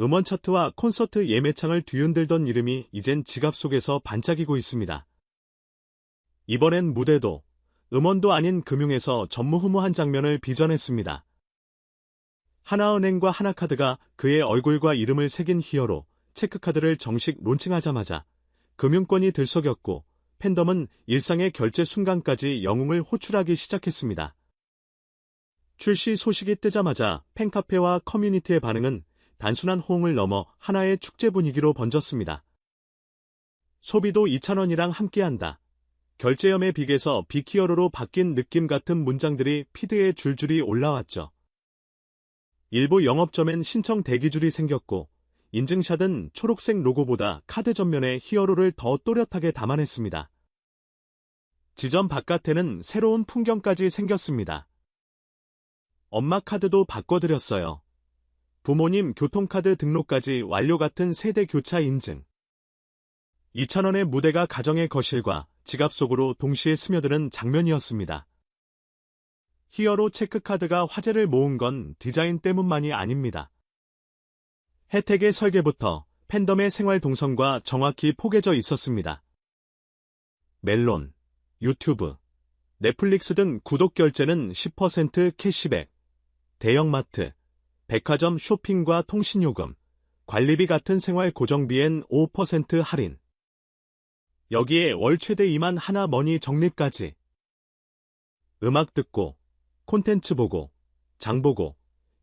음원 차트와 콘서트 예매창을 뒤흔들던 이름이 이젠 지갑 속에서 반짝이고 있습니다. 이번엔 무대도 음원도 아닌 금융에서 전무후무한 장면을 빚어냈습니다. 하나은행과 하나카드가 그의 얼굴과 이름을 새긴 히어로 체크카드를 정식 론칭하자마자 금융권이 들썩였고 팬덤은 일상의 결제 순간까지 영웅을 호출하기 시작했습니다. 출시 소식이 뜨자마자 팬카페와 커뮤니티의 반응은 단순한 호응을 넘어 하나의 축제 분위기로 번졌습니다. 소비도 2,000원이랑 함께한다. 결제염의 빅에서 빅히어로로 바뀐 느낌 같은 문장들이 피드에 줄줄이 올라왔죠. 일부 영업점엔 신청 대기줄이 생겼고 인증샷은 초록색 로고보다 카드 전면에 히어로를 더 또렷하게 담아냈습니다. 지점 바깥에는 새로운 풍경까지 생겼습니다. 엄마 카드도 바꿔드렸어요. 부모님 교통카드 등록까지 완료 같은 세대 교차 인증. 2,000원의 무대가 가정의 거실과 지갑 속으로 동시에 스며드는 장면이었습니다. 히어로 체크카드가 화제를 모은 건 디자인 때문만이 아닙니다. 혜택의 설계부터 팬덤의 생활 동선과 정확히 포개져 있었습니다. 멜론, 유튜브, 넷플릭스 등 구독 결제는 10% 캐시백, 대형마트, 백화점 쇼핑과 통신요금, 관리비 같은 생활 고정비엔 5% 할인. 여기에 월 최대 2만 하나 머니 적립까지. 음악 듣고, 콘텐츠 보고, 장 보고,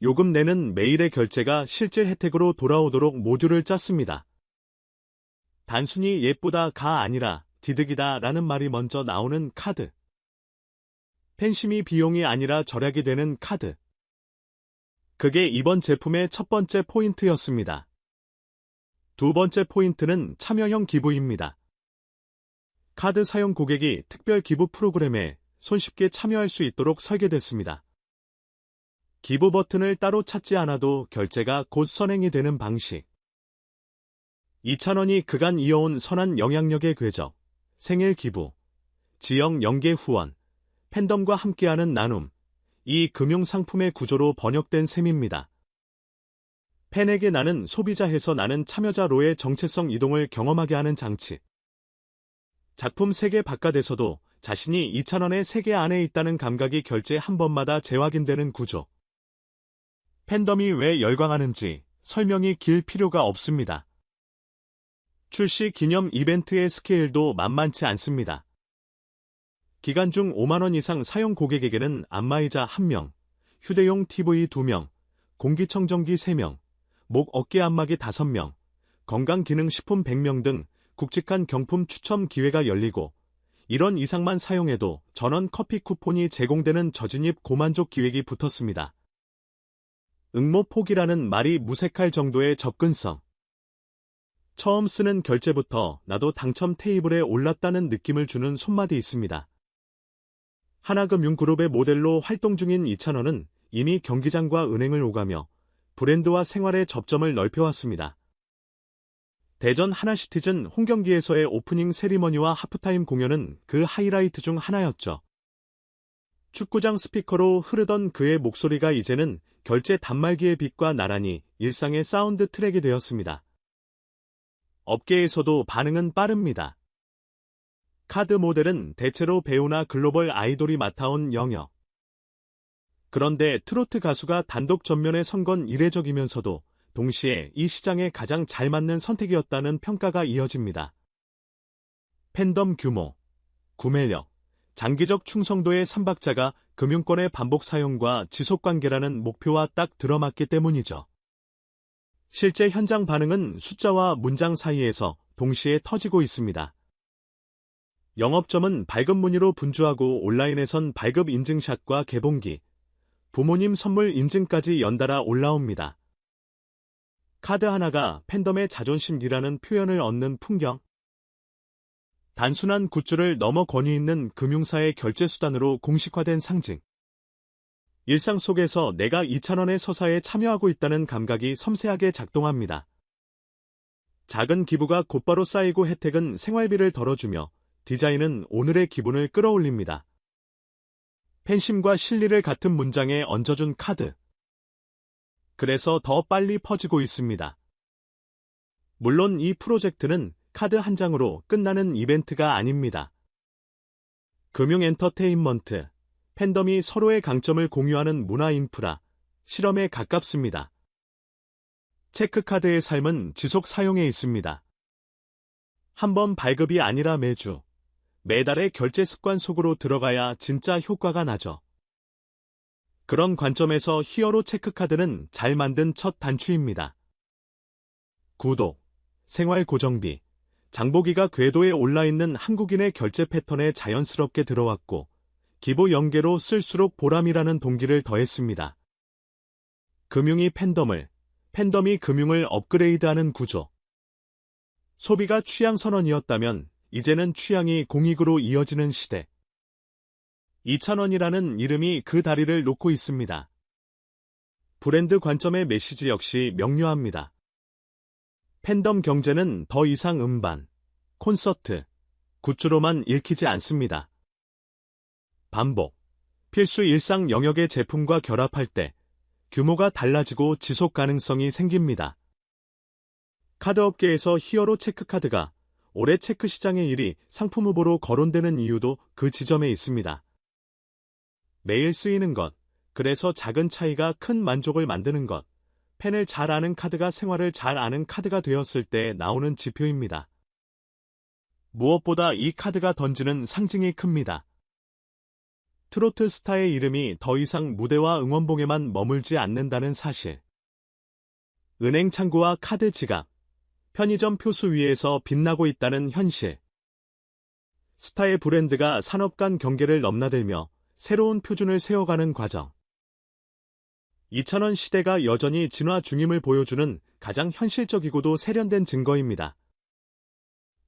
요금 내는 매일의 결제가 실질 혜택으로 돌아오도록 모듈을 짰습니다. 단순히 예쁘다가 아니라 디득이다 라는 말이 먼저 나오는 카드. 팬심이 비용이 아니라 절약이 되는 카드. 그게 이번 제품의 첫 번째 포인트였습니다. 두 번째 포인트는 참여형 기부입니다. 카드 사용 고객이 특별 기부 프로그램에 손쉽게 참여할 수 있도록 설계됐습니다. 기부 버튼을 따로 찾지 않아도 결제가 곧 선행이 되는 방식. 2,000원이 그간 이어온 선한 영향력의 궤적, 생일 기부, 지역 연계 후원, 팬덤과 함께하는 나눔, 이 금융상품의 구조로 번역된 셈입니다. 팬에게 나는 소비자에서 나는 참여자로의 정체성 이동을 경험하게 하는 장치. 작품 세계 바깥에서도 자신이 2,000원의 세계 안에 있다는 감각이 결제 한 번마다 재확인되는 구조. 팬덤이 왜 열광하는지 설명이 길 필요가 없습니다. 출시 기념 이벤트의 스케일도 만만치 않습니다. 기간 중 5만원 이상 사용 고객에게는 안마의자 1명, 휴대용 TV 2명, 공기청정기 3명, 목 어깨 안마기 5명, 건강기능식품 100명 등 굵직한 경품 추첨 기회가 열리고 이런 이상만 사용해도 전원 커피 쿠폰이 제공되는 저진입 고만족 기획이 붙었습니다. 응모폭이라는 말이 무색할 정도의 접근성. 처음 쓰는 결제부터 나도 당첨 테이블에 올랐다는 느낌을 주는 손맛이 있습니다. 하나금융그룹의 모델로 활동 중인 이찬원은 이미 경기장과 은행을 오가며 브랜드와 생활의 접점을 넓혀왔습니다. 대전 하나시티즌 홍경기에서의 오프닝 세리머니와 하프타임 공연은 그 하이라이트 중 하나였죠. 축구장 스피커로 흐르던 그의 목소리가 이제는 결제 단말기의 빛과 나란히 일상의 사운드 트랙이 되었습니다. 업계에서도 반응은 빠릅니다. 카드 모델은 대체로 배우나 글로벌 아이돌이 맡아온 영역. 그런데 트로트 가수가 단독 전면에 선 건 이례적이면서도 동시에 이 시장에 가장 잘 맞는 선택이었다는 평가가 이어집니다. 팬덤 규모, 구매력, 장기적 충성도의 삼박자가 금융권의 반복 사용과 지속관계라는 목표와 딱 들어맞기 때문이죠. 실제 현장 반응은 숫자와 문장 사이에서 동시에 터지고 있습니다. 영업점은 밝은 무늬로 분주하고 온라인에선 발급 인증샷과 개봉기, 부모님 선물 인증까지 연달아 올라옵니다. 카드 하나가 팬덤의 자존심이라는 표현을 얻는 풍경, 단순한 굿즈를 넘어 권위 있는 금융사의 결제 수단으로 공식화된 상징. 일상 속에서 내가 2,000원의 서사에 참여하고 있다는 감각이 섬세하게 작동합니다. 작은 기부가 곧바로 쌓이고 혜택은 생활비를 덜어주며 디자인은 오늘의 기분을 끌어올립니다. 팬심과 실리를 같은 문장에 얹어준 카드. 그래서 더 빨리 퍼지고 있습니다. 물론 이 프로젝트는 카드 한 장으로 끝나는 이벤트가 아닙니다. 금융 엔터테인먼트, 팬덤이 서로의 강점을 공유하는 문화 인프라, 실험에 가깝습니다. 체크카드의 삶은 지속 사용에 있습니다. 한 번 발급이 아니라 매주, 매달의 결제 습관 속으로 들어가야 진짜 효과가 나죠. 그런 관점에서 히어로 체크카드는 잘 만든 첫 단추입니다. 구독, 생활 고정비, 장보기가 궤도에 올라있는 한국인의 결제 패턴에 자연스럽게 들어왔고, 기보 연계로 쓸수록 보람이라는 동기를 더했습니다. 금융이 팬덤을, 팬덤이 금융을 업그레이드하는 구조. 소비가 취향 선언이었다면 이제는 취향이 공익으로 이어지는 시대. 2,000원이라는 이름이 그 다리를 놓고 있습니다. 브랜드 관점의 메시지 역시 명료합니다. 팬덤 경제는 더 이상 음반, 콘서트, 굿즈로만 읽히지 않습니다. 반복, 필수 일상 영역의 제품과 결합할 때 규모가 달라지고 지속 가능성이 생깁니다. 카드업계에서 히어로 체크카드가 올해 체크 시장의 1위 상품 후보로 거론되는 이유도 그 지점에 있습니다. 매일 쓰이는 것, 그래서 작은 차이가 큰 만족을 만드는 것, 펜을 잘 아는 카드가 생활을 잘 아는 카드가 되었을 때 나오는 지표입니다. 무엇보다 이 카드가 던지는 상징이 큽니다. 트로트 스타의 이름이 더 이상 무대와 응원봉에만 머물지 않는다는 사실. 은행 창구와 카드 지갑, 편의점 표수 위에서 빛나고 있다는 현실. 스타의 브랜드가 산업 간 경계를 넘나들며 새로운 표준을 세워가는 과정. 2000원 시대가 여전히 진화 중임을 보여주는 가장 현실적이고도 세련된 증거입니다.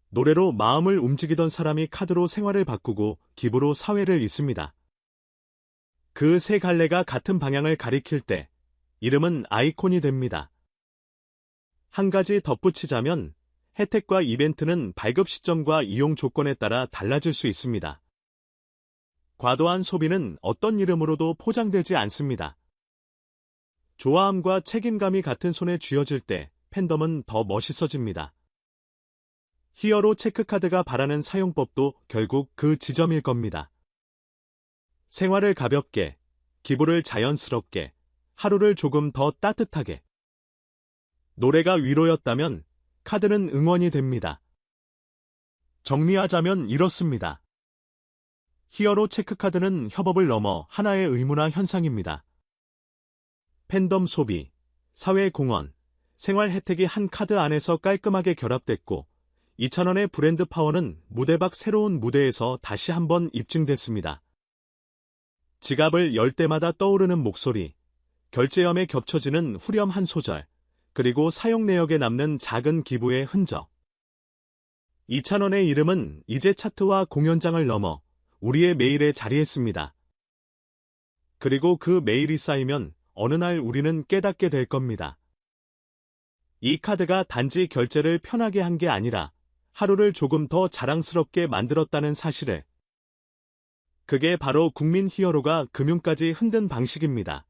노래로 마음을 움직이던 사람이 카드로 생활을 바꾸고 기부로 사회를 잇습니다. 그 세 갈래가 같은 방향을 가리킬 때 이름은 아이콘이 됩니다. 한 가지 덧붙이자면 혜택과 이벤트는 발급 시점과 이용 조건에 따라 달라질 수 있습니다. 과도한 소비는 어떤 이름으로도 포장되지 않습니다. 좋아함과 책임감이 같은 손에 쥐어질 때 팬덤은 더 멋있어집니다. 히어로 체크카드가 바라는 사용법도 결국 그 지점일 겁니다. 생활을 가볍게, 기부를 자연스럽게, 하루를 조금 더 따뜻하게. 노래가 위로였다면 카드는 응원이 됩니다. 정리하자면 이렇습니다. 히어로 체크카드는 협업을 넘어 하나의 의무나 현상입니다. 팬덤 소비, 사회 공헌, 생활 혜택이 한 카드 안에서 깔끔하게 결합됐고 2,000원의 브랜드 파워는 무대 밖 새로운 무대에서 다시 한번 입증됐습니다. 지갑을 열 때마다 떠오르는 목소리, 결제염에 겹쳐지는 후렴 한 소절, 그리고 사용 내역에 남는 작은 기부의 흔적. 2,000원의 이름은 이제 차트와 공연장을 넘어 우리의 메일에 자리했습니다. 그리고 그 메일이 쌓이면 어느 날 우리는 깨닫게 될 겁니다. 이 카드가 단지 결제를 편하게 한 게 아니라 하루를 조금 더 자랑스럽게 만들었다는 사실을. 그게 바로 국민 히어로가 금융까지 흔든 방식입니다.